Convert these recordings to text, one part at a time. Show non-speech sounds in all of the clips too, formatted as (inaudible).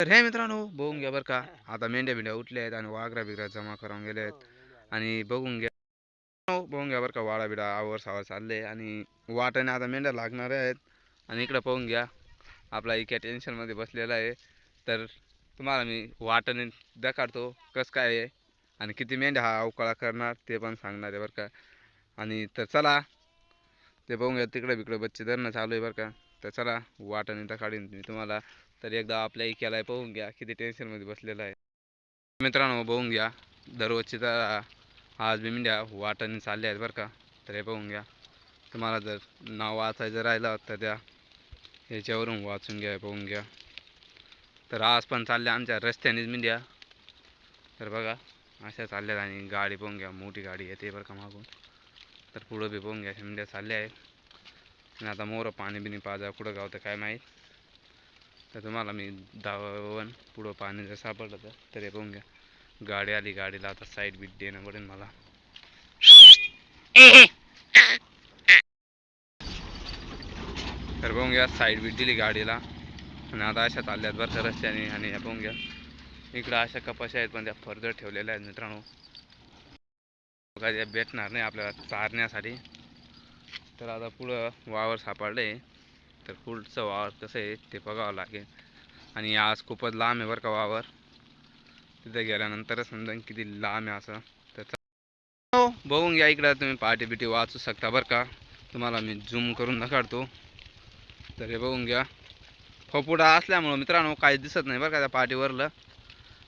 तर हे मित्रांनो बघून घ्या बरं का. (laughs) आता मेंढ्या बिंड्या उठल्या आहेत आणि वाघरा बिगरा जमा करून गेले आहेत आणि बघून घ्या. हो, बघून घ्या बरं का वाडा बिडा आवर सावर चालले आणि वाटाने आता मेंढ्या लागणार आहेत. आणि इकडं पाहून घ्या आपला इक्या टेन्शनमध्ये बसलेला आहे. तर तुम्हाला मी वाटाने दाखवतो कसं काय आहे आणि किती मेंढ्या हा अवकाळा करणार ते पण सांगणार आहे बरं का. आणि तर चला ते बघून घ्या तिकडे बिकडे बच्चे धरणं चालू आहे बरं का. तर चला वाटाने दाखवीन मी तुम्हाला. तर एकदा आपल्या इक्याला पाहून घ्या किती टेन्शनमध्ये बसलेला आहे. मित्रांनो बघून घ्या. दररोजची तर आज बी वाटाने चालल्या आहेत बरं का. तर हे पाहून घ्या. तुम्हाला जर नाव वाचायचं राहिलं तर त्या याच्यावरून वाचून घ्या पाहून घ्या. तर आज पण चालल्या आमच्या रस्त्यानेच मिंड्या. तर बघा अशा चालल्यात आणि गाडी पाहून घ्या. मोठी गाडी येते बरं का मागून. तर पुढं बी पाहून घ्या मिंड्या चालल्या आहेत. आणि आता मोरं पाणी बिणी पाजा कुठं गावतं काय माहीत. तर तुम्हाला मी दावण पुढं पाणी जर सापडलं तर तर हे घ्या. गाडी आली गाडीला आता साईड बीट देणं पडेल मला. तर बघून घ्या साईड बीट दिली गाडीला. आणि आता अशा चालल्यात बरं तर रस्त्याने. आणि या बघून घ्या इकडं अशा कपाशा आहेत पण त्या फर्दर ठेवलेल्या आहेत मित्रांनो. बघा भेटणार नाही आपल्याला चारण्यासाठी. तर आता पुढं वावर सापडले तर पुढचं वावर कसं आहे ते बघावं लागेल. आणि आज खूपच लांब आहे बरं का वावर. तिथे गेल्यानंतरच समजा किती लांब आहे असं. तर हो, बघून घ्या इकडं तुम्ही पार्टी बिटी वाचू शकता बरं का. तुम्हाला मी झूम करून दाखवतो तर हे बघून घ्या. फपुडा असल्यामुळं मित्रांनो काही दिसत नाही बरं का त्या पार्टीवरलं.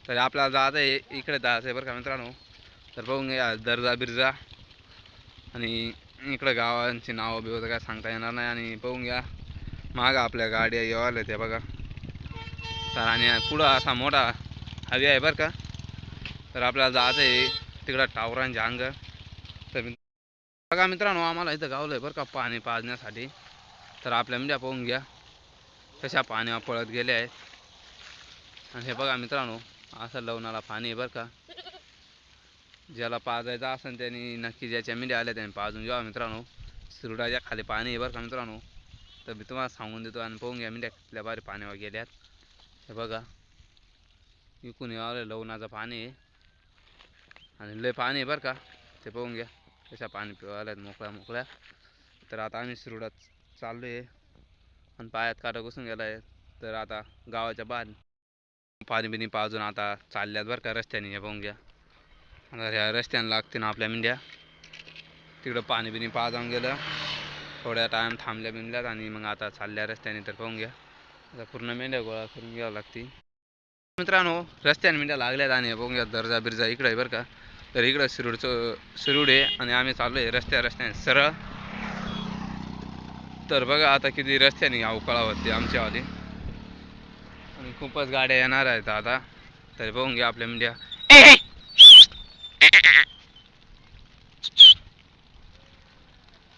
तर आपल्याला जायचं आहे इकडे जायचं आहे बरं का मित्रांनो. तर बघून घ्या दर्जा बिर्जा. आणि इकडं गावांची नावं बिवं काय सांगता येणार नाही. आणि बघून घ्या. मागं आपल्या गाड्या येवाल्या त्या बघा. तर आणि पुढं असा मोठा हवी आहे बरं का. तर आपल्याला जायचं आहे तिकडं टावरांच्या अंग तर बघा मित्रांनो आम्हाला इथं गावलं आहे बरं का पाणी पाजण्यासाठी. तर आपल्या मिंड्या पाहून घ्या. कशा पाण्यावर पळत गेले आहेत. आणि हे बघा मित्रांनो असं लवणाला पाणी आहे बरं का. ज्याला पाजायचं असेल त्यांनी नक्की ज्याच्या मिंड्या आल्या त्यांनी पाजून घ्यावा मित्रांनो. सुरडाच्या खाली पाणी आहे बरं का मित्रांनो. तर मी तुम्हाला सांगून देतो आणि पाहून घ्या मी कुठल्या बारी पाण्यावर गेल्यात. हे बघा विकून यावं लवणाचं पाणी आहे. आणि लय पाणी आहे बरं का ते पाहून घ्या कशा पाणी पिवायला मोकळ्या मोकळ्या. तर आता आम्ही शिरुडात चाललो आहे आणि पायात काटा घुसून गेला आहे. तर आता गावाच्या बाहेर पाणी बिनी पाजून आता चालल्यात बरं का रस्त्याने हे पाहून घ्या. आता ह्या रस्त्याने लागते ना आपल्या मेंढ्या. तिकडं पाणी बिनी पाजावून गेलं. थोड्या टाईम थांबल्या बिंबल्यात आणि मग आता चालल्या रस्त्याने तर पाहून घ्या. आता पूर्ण मेंढ्या गोळा करून घ्यावं लागतील. मित्रांनो रस्त्याने मेंढ्या लागल्यात आणि बघून घ्या दर्जा बिर्जा इकडं आहे बरं का. तर इकडं शिरूडचं शिरूड आहे आणि आम्ही चाललो आहे रस्त्या रस्त्याने सरळ. तर बघा आता किती रस्त्याने अवकाळा होते आमच्यावाली आणि खूपच गाड्या येणार आहेत आता. तर बघून घ्या आपल्या मेंढ्या.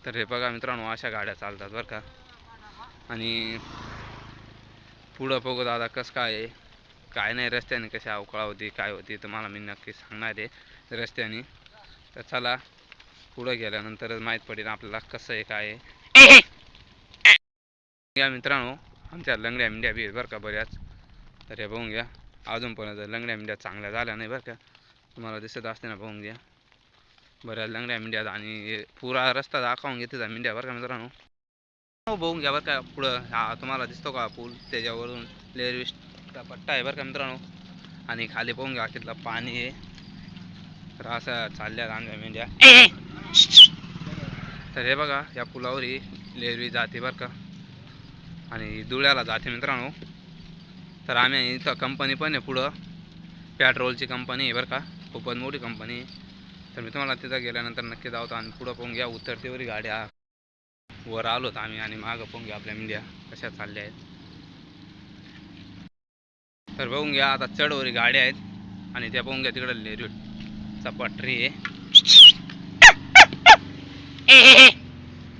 तर हे बघा मित्रांनो अशा गाड्या चालतात बरं का. आणि पुढं बघू दादा कसं काय आहे. काय नाही रस्त्याने कशी अवकाळा होती काय होती तुम्हाला मी नक्की सांगणार आहे रस्त्याने. तर चला पुढं गेल्यानंतरच माहीत पडेल आपल्याला कसं आहे काय आहे. या मित्रांनो आमच्या लंगड्या मिंड्या बी आहेत बरं का बऱ्याच. तर हे बघून घ्या अजूनपर्यंत लंगड्या मिंड्या चांगल्या झाल्या नाही बरं का. तुम्हाला दिसत असते ना बघून घ्या. बऱ्याच लंगड्या मिंड्यात आणि पुरा रस्ता दाखवून घेते त्या मिंड्या बरं का मित्रांनो. हो बघून घ्या बरं का पुढं. हा तुम्हाला दिसतो का पूल? त्याच्यावरून लेअरविस्टचा पट्टा आहे बरं का मित्रांनो. आणि खाली पाहून घ्या तिथलं पाणी आहे. तर असं चालल्या आमच्या मेंढ्या. तर हे बघा या पुलावर ही लेरवी जाते बरं का. आणि धुळ्याला जाते मित्रांनो. तर आम्ही इथं कंपनी पण आहे पुढं. पेट्रोलची कंपनी आहे बरं का. खूपच मोठी कंपनी आहे. तर मी तुम्हाला तिथं गेल्यानंतर नक्की जावतो आणि पुढं पाहून घ्या उतरतीवरी गाड्या वर आलोत आम्ही आणि मागं पाहून घ्या आपल्या मेंढ्या कशा चालल्या आहेत. तर बघून घ्या आता चढवरी गाड्या आहेत आणि त्या पाहून घ्या तिकडं लेरूटचा पटरी आहे.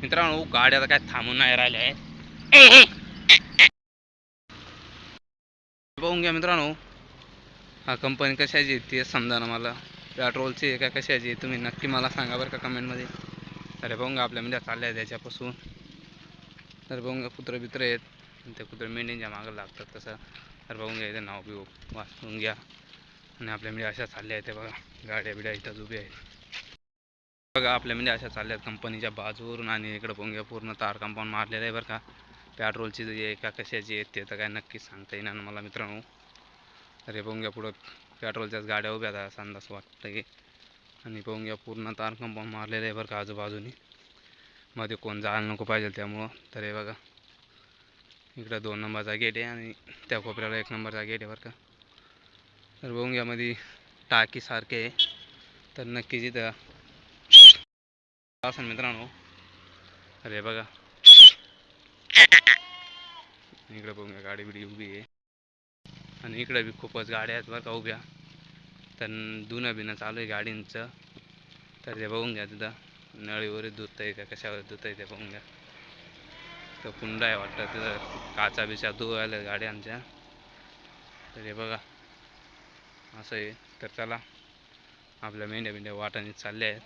मित्रांनो गाड्या आता काय थांबून नाही राहिल्या आहेत. बघून घ्या मित्रांनो हा कंपनी कशाची ते समजा ना मला. पेट्रोलची आहे का कशाची आहे तुम्ही नक्की मला सांगा बरं का कमेंटमध्ये अरे बघून आपल्या मेंढ्या चालल्या आहेत त्याच्यापासून तर बघून कुत्रं बित्र आहेत. ते कुत्रं मेंढ्यांच्या मागं लागतात तसं. तर बघून घ्या इथं नाव बी वाचून घ्या. आणि आपल्या म्हणजे अशा चालल्या आहेत ते बघा. गाड्या बिड्या इथंच उभ्या आहेत. बघा आपल्या म्हणजे अशा चालल्या आहेत कंपनीच्या बाजूवरून आणि इकडं बघून घ्या पूर्ण तार कंपाऊंड मारलेलं आहे बरं का. पेट्रोलची जी आहे का कशाची आहे ते तर काय नक्कीच सांगता येणार मला मित्रांनो. अरे हे घ्या पुढं पेट्रोलच्याच गाड्या उभ्या आहेत असं अंदाज वाटतं की आणि बघून घ्या पूर्ण तार कंपाऊंड मारलेलं आहे बरं का आजूबाजूनी. मध्ये कोण जायला नको पाहिजे त्यामुळं. तर हे बघा इकडं दोन नंबरचा गेट आहे आणि त्या कोपऱ्याला एक नंबरचा गेट आहे बरं का. तर बघून घ्या आहे. तर नक्कीच इथं असेल मित्रांनो अरे बघा. इकडं बघून गाडी बिडी उभी आहे. आणि इकडं बी खूपच गाड्या आहेत बरं का उभ्या. तर धुणं बिणं चालू आहे गाडींचं. तर ते बघून घ्या तिथं. नळीवर धुत आहे का कशावर धुत आहे ते बघून घ्या. तर कुंड आहे वाटतं तिथं. काचा बिचा धुवायला गाड्या आमच्या तर हे बघा. असं आहे. तर चला. आपल्या मेंढ्या बिंड्या वाटाने चालल्या आहेत.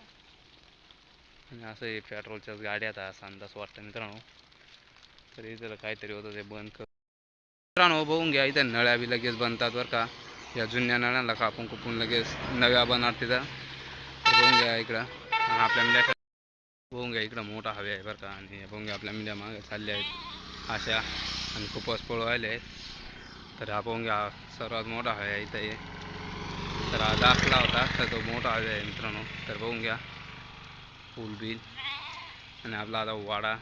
आणि असं हे पेट्रोलच्याच गाड्या आता असा अंदाज वाटतं मित्रांनो. तर इथं काहीतरी होतं ते बंद कर. मित्रांनो बघून घ्या इथं नळ्या बी लगेच बनतात बरं का. या जुन्या नळ्यांना कापून कुपून लगेच नव्या बनणार तिथं. बघून घ्या इकडं. आणि आपल्या मिड्या बघून घ्या इकडं मोठा हवे आहे बरं का. आणि बघून घ्या आपल्या मिंड्या मागे चालल्या आहेत. अशा. आणि खूपच पळवायले आहेत. तर हा बघून घ्या सर्वात मोठा हवे आहे इथं हे. तर हा दाखला होता तर तो मोठा हवे आहे मित्रांनो. तर बघून घ्या. Full bill. आणि आपला आता वाडा.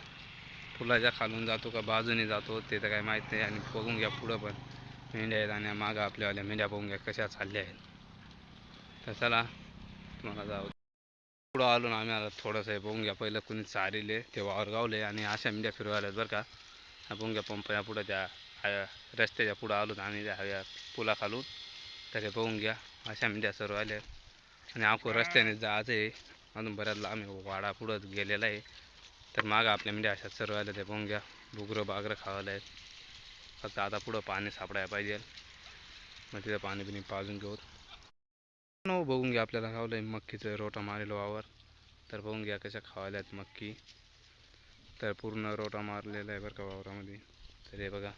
फुलाच्या खालून जातो का बाजूने जातो ते तर काही माहीत नाही. आणि बघून घ्या पुढं पण. मेंढ्या आहेत आणि मागं आपल्यावाल्या मेंढ्या बघून घ्या कशा चालल्या आहेत. तर चला तुम्हाला जाऊ पुढं आलो ना आम्ही आता थोडंसं हे बघून घ्या. पहिलं कुणी चारिले ते वावर गावले आणि अशा मेंढ्या फिरवायला बरं का. बघून घ्या पंप या पुढं त्या रस्त्याच्या पुढं आलो आणि आम्ही त्या हव्या पुलाखालून. तर हे बघून घ्या अशा मेंढ्या सर्व आल्या. आणि आपण रस्त्याने जायचं आहे. अजून बऱ्याच लांब वाडा पुढं गेलेला आहे. तर मागं आपल्या मेंढ्या अशा चरवायला त्या ते बघून घ्या. बुगरं बागरं खावायला आहेत. फक्त आता पुढं पाणी सापडायला पाहिजे. मग तिथं पाणी बिणी पाजून घेऊ नो हो, बघून घ्या आपल्याला खावलं आहे मक्कीचं रोटा मारेल वावर. तर बघून घ्या कशा खावायला आहेत मक्की. तर पूर्ण रोटा मारलेला आहे बरं का वावरामध्ये. तर हे बघा.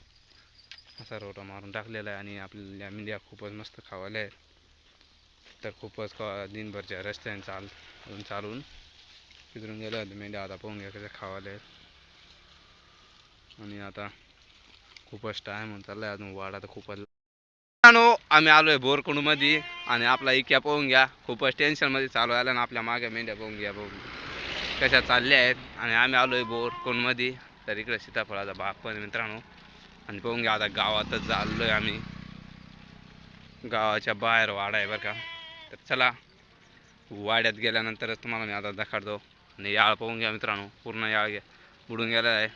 असा रोटा मारून टाकलेला आहे आणि आपल्या म्हणजे मेंढ्या खूपच मस्त खावायला आहेत. तर खूपच दिनभरच्या रस्त्याने चाल चालून चालून तिकडून गेले होते मेंढ्या आता पाहून घ्या कसं खावायला आणि आता खूपच टाईम होऊन चाललाय अजून वाडा तर खूपच मित्रांनो, आम्ही आलोय बोरकुंडमध्ये आणि आपला इक्या पाहून घ्या खूपच टेन्शनमध्ये चालू आला आणि आपल्या मागे मेंढ्या पाहून घ्या बघून कशा चालल्या आहेत आणि आम्ही आलोय बोरकुंडमध्ये तर इकडे सीताफळाचा बाग पण मित्रांनो। आणि पाहून घ्या आता गावातच चाललोय आम्ही गावाच्या बाहेर वाडा आहे बरं का तर चला वाड्यात गेल्यानंतरच तुम्हाला मी आता दाखवतो आणि याळ पाहून घ्या मित्रांनो. पूर्ण याळ घ्या. बुडून गेला आहे.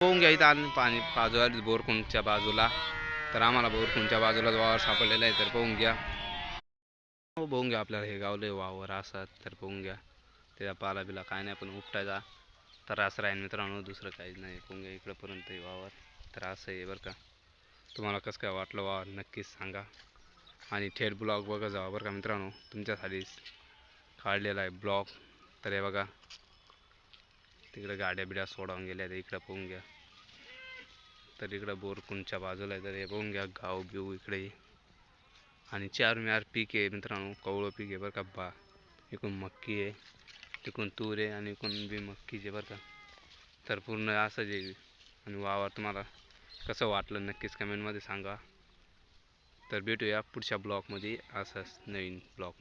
होऊन घ्या इथं आम्ही पाणी. बाजूला बोरकुंडच्या बाजूला. तर आम्हाला बोरकुंडच्या बाजूला वावर सापडलेला आहे तर पाहून घ्या. हो घ्या आपल्याला हे गावले वावर असतात तर पोहून घ्या. त्याचा पाला बिला काय नाही पण उपटायचा त्रास राहील मित्रांनो दुसरं काहीच नाही. पोहून घ्या इकडंपर्यंत हे वावर. त्रास आहे बरं का. तुम्हाला कसं काय वाटलं वावर नक्कीच सांगा. आणि थेट ब्लॉग बघा जावा बरं का मित्रांनो. तुमच्यासाठी काढलेला आहे ब्लॉग. तर हे बघा तिकडं गाड्या बिड्या सोडावून गेल्या तर इकडं पाहून घ्या. तर इकडं बोरकुंडच्या बाजूला आहे तर हे पाहून घ्या गाव बिव इकडे. आणि चार मियार पीक आहे मित्रांनो कवळं पीक आहे बरं का बा. इकडून मक्की आहे तिकडून तूर आहे आणि इकडून बी मक्कीचे बरं का. तर पूर्ण असंच जे आणि वावर तुम्हाला कसं वाटलं नक्कीच कमेंटमध्ये सांगा. तर भेटूया पुढच्या ब्लॉगमध्ये असंच नवीन ब्लॉग